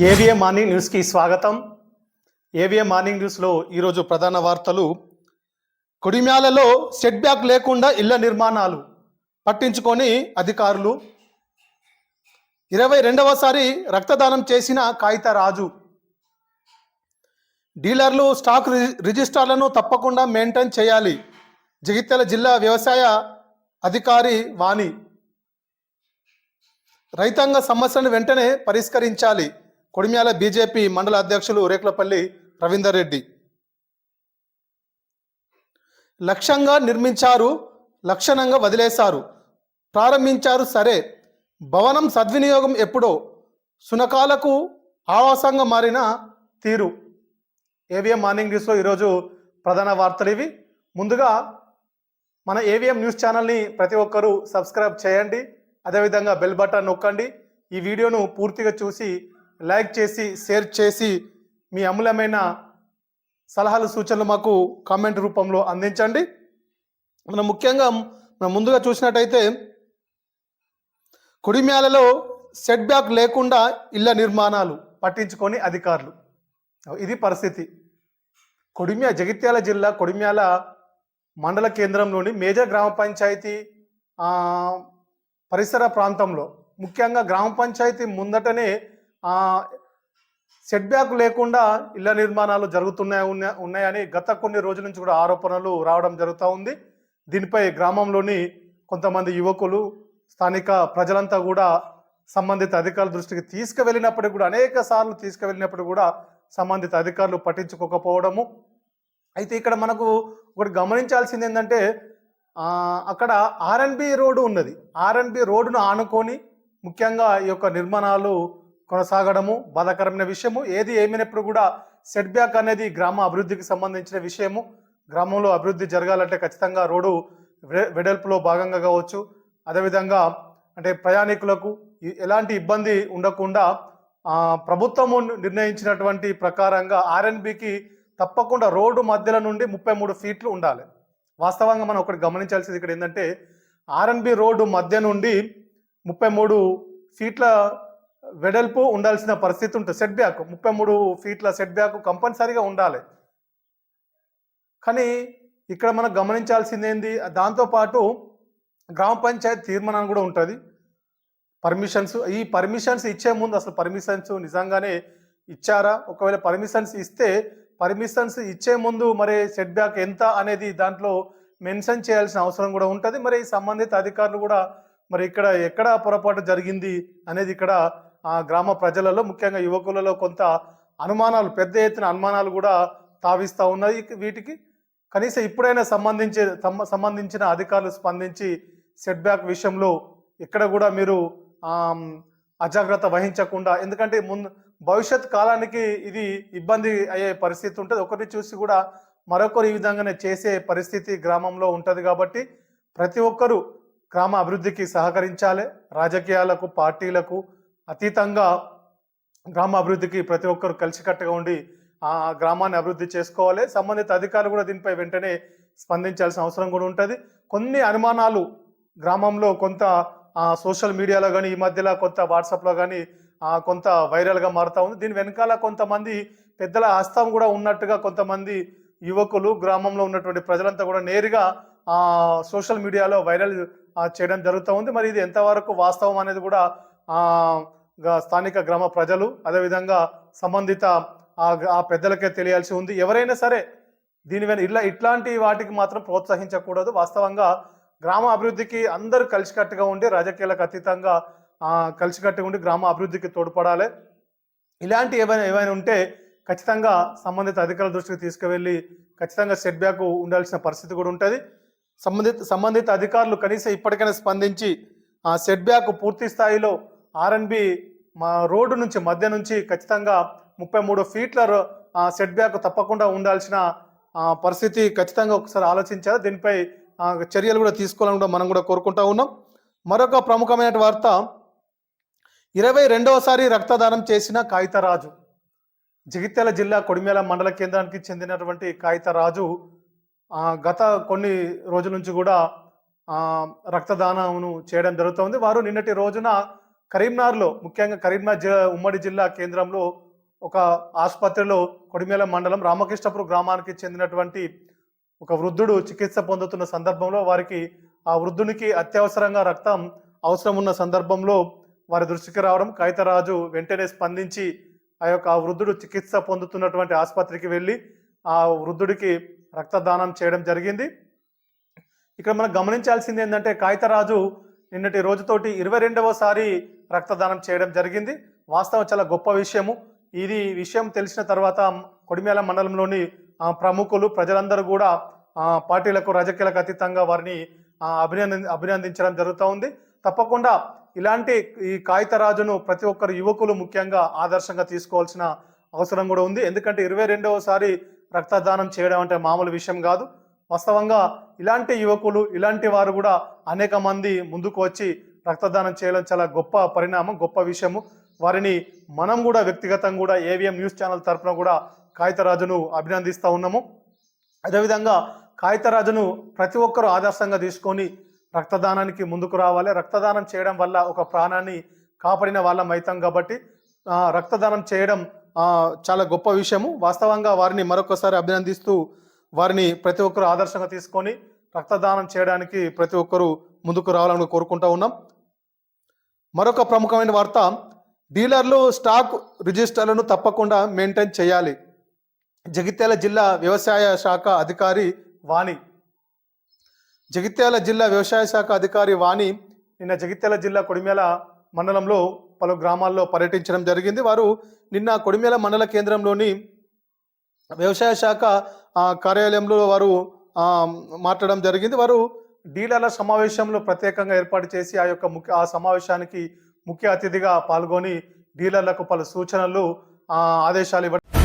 ఏవిఏ morning న్యూస్కి స్వాగతం. ఏవిఏ morning న్యూస్లో ఈరోజు ప్రధాన వార్తలు. కొడిమ్యాలలో సెట్ బ్యాక్ లేకుండా ఇళ్ళ నిర్మాణాలు పట్టించుకొని అధికారులు. ఇరవై రెండవసారి రక్తదానం చేసిన కాగిత రాజు. డీలర్లు స్టాక్ రి- రిజిస్టార్లను తప్పకుండా మెయింటైన్ చేయాలి. జగిత్యాల జిల్లా వ్యవసాయ అధికారి వాణి. రైతాంగ సమస్యలను వెంటనే పరిష్కరించాలి. కొడిమ్యాల బీజేపీ మండల అధ్యక్షులు రేకులపల్లి రవీందర్ రెడ్డి. లక్ష్యంగా నిర్మించారు లక్షణంగా వదిలేశారు ప్రారంభించారు సరే. భవనం సద్వినియోగం ఎప్పుడో? సునకాలకు ఆవాసంగా మారిన తీరు. ఏవిఎం మార్నింగ్ న్యూస్లో ఈరోజు ప్రధాన వార్తలు ఇవి. ముందుగా మన ఏవిఎం న్యూస్ ఛానల్ని ప్రతి ఒక్కరూ సబ్స్క్రైబ్ చేయండి. అదేవిధంగా బెల్ బటన్ నొక్కండి. ఈ వీడియోను పూర్తిగా చూసి లైక్ చేసి షేర్ చేసి మీ అమూల్యమైన సలహాలు సూచనలు మాకు కామెంట్ రూపంలో అందించండి. మనం ముఖ్యంగా మనం ముందుగా చూసినట్టయితే కుడిమ్యాలలో సెట్ బ్యాక్ లేకుండా ఇళ్ళ నిర్మాణాలు పట్టించుకొని అధికారులు. ఇది పరిస్థితి. కొడిమ్య జగిత్యాల జిల్లా కొడిమ్యాల మండల కేంద్రంలోని మేజర్ గ్రామ పంచాయతీ పరిసర ప్రాంతంలో. ముఖ్యంగా గ్రామ పంచాయతీ ముందటనే సెట్ బ్యాక్ లేకుండా ఇళ్ళ నిర్మాణాలు జరుగుతున్నాయి ఉన్న- ఉన్నాయని గత కొన్ని రోజుల నుంచి కూడా ఆరోపణలు రావడం జరుగుతూ ఉంది. దీనిపై గ్రామంలోని కొంతమంది యువకులు స్థానిక ప్రజలంతా కూడా సంబంధిత అధికారుల దృష్టికి తీసుకువెళ్ళినప్పటికీ కూడా అనేక సార్లు తీసుకువెళ్ళినప్పుడు కూడా సంబంధిత అధికారులు పట్టించుకోకపోవడము. అయితే ఇక్కడ మనకు ఒకటి గమనించాల్సింది ఏంటంటే అక్కడ ఆర్ఎన్బి రోడ్డు ఉన్నది. ఆర్ఎన్బి రోడ్డును ఆనుకొని ముఖ్యంగా ఈ యొక్క నిర్మాణాలు కొనసాగడము బాధాకరమైన విషయము. ఏది ఏమైనప్పుడు కూడా సెట్ బ్యాక్ అనేది గ్రామ అభివృద్ధికి సంబంధించిన విషయము. గ్రామంలో అభివృద్ధి జరగాలంటే ఖచ్చితంగా రోడ్డు వె- వెడల్పులో భాగంగా కావచ్చు. అదేవిధంగా అంటే ప్రయాణికులకు ఎలాంటి ఇబ్బంది ఉండకుండా ప్రభుత్వము నిర్ణయించినటువంటి ప్రకారంగా ఆర్ఎన్బికి తప్పకుండా రోడ్డు మధ్యలో నుండి ముప్పై మూడు ఫీట్లు ఉండాలి. వాస్తవంగా మనం ఒకటి గమనించాల్సింది ఇక్కడ ఏంటంటే ఆర్ఎన్బి రోడ్డు మధ్య నుండి ముప్పై మూడు ఫీట్ల వెడల్పు ఉండాల్సిన పరిస్థితి ఉంటుంది. సెట్ బ్యాక్ ముప్పై మూడు ఫీట్ల సెట్ బ్యాక్ కంపల్సరీగా ఉండాలి. కానీ ఇక్కడ మనం గమనించాల్సింది ఏంది? దాంతోపాటు గ్రామ పంచాయతీ తీర్మానం కూడా ఉంటుంది. పర్మిషన్స్ ఈ పర్మిషన్స్ ఇచ్చే ముందు అసలు పర్మిషన్స్ నిజంగానే ఇచ్చారా? ఒకవేళ పర్మిషన్స్ ఇస్తే పర్మిషన్స్ ఇచ్చే ముందు మరి సెట్ బ్యాక్ ఎంత అనేది దాంట్లో మెన్షన్ చేయాల్సిన అవసరం కూడా ఉంటుంది. మరి సంబంధిత అధికారులు కూడా మరి ఇక్కడ ఎక్కడ పొరపాటు జరిగింది అనేది ఇక్కడ గ్రామ ప్రజలలో ముఖ్యంగా యువకులలో కొంత అనుమానాలు పెద్ద ఎత్తున అనుమానాలు కూడా తావిస్తూ ఉన్నాయి. వీటికి కనీసం ఇప్పుడైనా సంబంధించి సంబంధించిన అధికారులు స్పందించి సెట్ బ్యాక్ విషయంలో ఇక్కడ కూడా మీరు అజాగ్రత్త వహించకుండా ఎందుకంటే ముందు భవిష్యత్ కాలానికి ఇది ఇబ్బంది అయ్యే పరిస్థితి ఉంటుంది. ఒకరిని చూసి కూడా మరొకరు ఈ విధంగానే చేసే పరిస్థితి గ్రామంలో ఉంటుంది కాబట్టి ప్రతి ఒక్కరూ గ్రామ అభివృద్ధికి సహకరించాలి. రాజకీయాలకు పార్టీలకు అతీతంగా గ్రామ అభివృద్ధికి ప్రతి ఒక్కరు కలిసికట్టుగా ఉండి ఆ గ్రామాన్ని అభివృద్ధి చేసుకోవాలి. సంబంధిత అధికారులు కూడా దీనిపై వెంటనే స్పందించాల్సిన అవసరం కూడా ఉంటుంది. కొన్ని అనుమానాలు గ్రామంలో కొంత సోషల్ మీడియాలో కానీ ఈ మధ్యలో కొంత వాట్సాప్లో కానీ కొంత వైరల్గా మారుతూ ఉంది. దీని వెనకాల కొంతమంది పెద్దల హస్తం కూడా ఉన్నట్టుగా కొంతమంది యువకులు గ్రామంలో ఉన్నటువంటి ప్రజలంతా కూడా నేరుగా ఆ, సోషల్ మీడియాలో వైరల్ చేయడం జరుగుతూ ఉంది. మరి ఇది ఎంతవరకు వాస్తవం అనేది కూడా స్థానిక గ్రామ ప్రజలు అదేవిధంగా సంబంధిత ఆ పెద్దలకే తెలియాల్సి ఉంది. ఎవరైనా సరే దీని వెన ఇలా ఇట్లాంటి వాటికి మాత్రం ప్రోత్సహించకూడదు. వాస్తవంగా గ్రామ అభివృద్ధికి అందరూ కలిసికట్టుగా ఉండి రాజకీయాలకు అతీతంగా కలిసికట్టుగా ఉండి గ్రామ అభివృద్ధికి తోడ్పడాలి. ఇలాంటి ఏవైనా ఏవైనా ఉంటే ఖచ్చితంగా సంబంధిత అధికారుల దృష్టికి తీసుకువెళ్ళి ఖచ్చితంగా సెట్ బ్యాక్ ఉండాల్సిన పరిస్థితి కూడా ఉంటుంది. సంబంధిత సంబంధిత అధికారులు కనీసం ఇప్పటికైనా స్పందించి ఆ సెట్ బ్యాక్ పూర్తి స్థాయిలో ఆర్ఎన్బి మా రోడ్డు నుంచి మధ్య నుంచి ఖచ్చితంగా ముప్పై మూడు ఫీట్ల సెట్ బ్యాక్ తప్పకుండా ఉండాల్సిన పరిస్థితి ఖచ్చితంగా ఒకసారి ఆలోచించారు. దీనిపై చర్యలు కూడా తీసుకోవాలని కూడా మనం కూడా కోరుకుంటా ఉన్నాం. మరొక ప్రముఖమైన వార్త ఇరవై రెండవసారి రక్తదానం చేసిన కాగితరాజు. జగిత్యాల జిల్లా కొడిమేల మండల కేంద్రానికి చెందినటువంటి కాగితరాజు గత కొన్ని రోజుల నుంచి కూడా రక్తదానమును చేయడం జరుగుతోంది. వారు నిన్నటి రోజున కరీంనగర్లో ముఖ్యంగా కరీంనగర్ జిల్లా ఉమ్మడి జిల్లా కేంద్రంలో ఒక ఆసుపత్రిలో కొడిమేల మండలం రామకృష్ణపురం గ్రామానికి చెందినటువంటి ఒక వృద్ధుడు చికిత్స పొందుతున్న సందర్భంలో వారికి ఆ వృద్ధునికి అత్యవసరంగా రక్తం అవసరం ఉన్న సందర్భంలో వారి దృష్టికి రావడం కైతరాజు వెంటనే స్పందించి ఆ యొక్క ఆ వృద్ధుడు చికిత్స పొందుతున్నటువంటి ఆసుపత్రికి వెళ్ళి ఆ వృద్ధుడికి రక్తదానం చేయడం జరిగింది. ఇక్కడ మనం గమనించాల్సింది ఏంటంటే కాగితరాజు నిన్నటి రోజుతోటి ఇరవై రెండవసారి రక్తదానం చేయడం జరిగింది. వాస్తవం చాలా గొప్ప విషయము. ఇది విషయం తెలిసిన తర్వాత కొడిమేల మండలంలోని ప్రముఖులు ప్రజలందరూ కూడా పార్టీలకు రాజకీయాలకు అతీతంగా వారిని అభినంద అభినంది అభినందించడం జరుగుతూ ఉంది. తప్పకుండా ఇలాంటి ఈ కాగితరాజును ప్రతి ఒక్కరు యువకులు ముఖ్యంగా ఆదర్శంగా తీసుకోవాల్సిన అవసరం కూడా ఉంది. ఎందుకంటే ఇరవై రెండవసారి రక్తదానం చేయడం అంటే మామూలు విషయం కాదు. వాస్తవంగా ఇలాంటి యువకులు ఇలాంటి వారు కూడా అనేక మంది ముందుకు వచ్చి రక్తదానం చేయడం చాలా గొప్ప పరిణామం గొప్ప విషయము. వారిని మనం కూడా వ్యక్తిగతంగా కూడా ఏవిఎం న్యూస్ ఛానల్ తరఫున కూడా కాగితరాజును అభినందిస్తూ ఉన్నాము. అదేవిధంగా కాగితరాజును ప్రతి ఒక్కరూ ఆదర్శంగా తీసుకొని రక్తదానానికి ముందుకు రావాలి. రక్తదానం చేయడం వల్ల ఒక ప్రాణాన్ని కాపాడిన వాళ్ళం అవుతాం కాబట్టి రక్తదానం చేయడం చాలా గొప్ప విషయము. వాస్తవంగా వారిని మరొకసారి అభినందిస్తూ వారిని ప్రతి ఒక్కరు ఆదర్శంగా తీసుకొని రక్తదానం చేయడానికి ప్రతి ఒక్కరూ ముందుకు రావాలని కోరుకుంటా ఉన్నాం. మరొక ప్రముఖమైన వార్త డీలర్లు స్టాక్ రిజిస్టర్లను తప్పకుండా మెయింటైన్ చేయాలి. జగిత్యాల జిల్లా వ్యవసాయ శాఖ అధికారి వాణి. జగిత్యాల జిల్లా వ్యవసాయ శాఖ అధికారి వాణి నిన్న జగిత్యాల జిల్లా కొడిమేల మండలంలో పలు గ్రామాల్లో పర్యటించడం జరిగింది. వారు నిన్న కొడిమేల మండల కేంద్రంలోని వ్యవసాయ శాఖ కార్యాలయంలో వారు మాట్లాడడం జరిగింది. వారు డీలర్ల సమావేశంలో ప్రత్యేకంగా ఏర్పాటు చేసి ఆ యొక్క ముఖ్య ఆ సమావేశానికి ముఖ్య అతిథిగా పాల్గొని డీలర్లకు పలు సూచనలు ఆదేశాలు ఇవ్వడం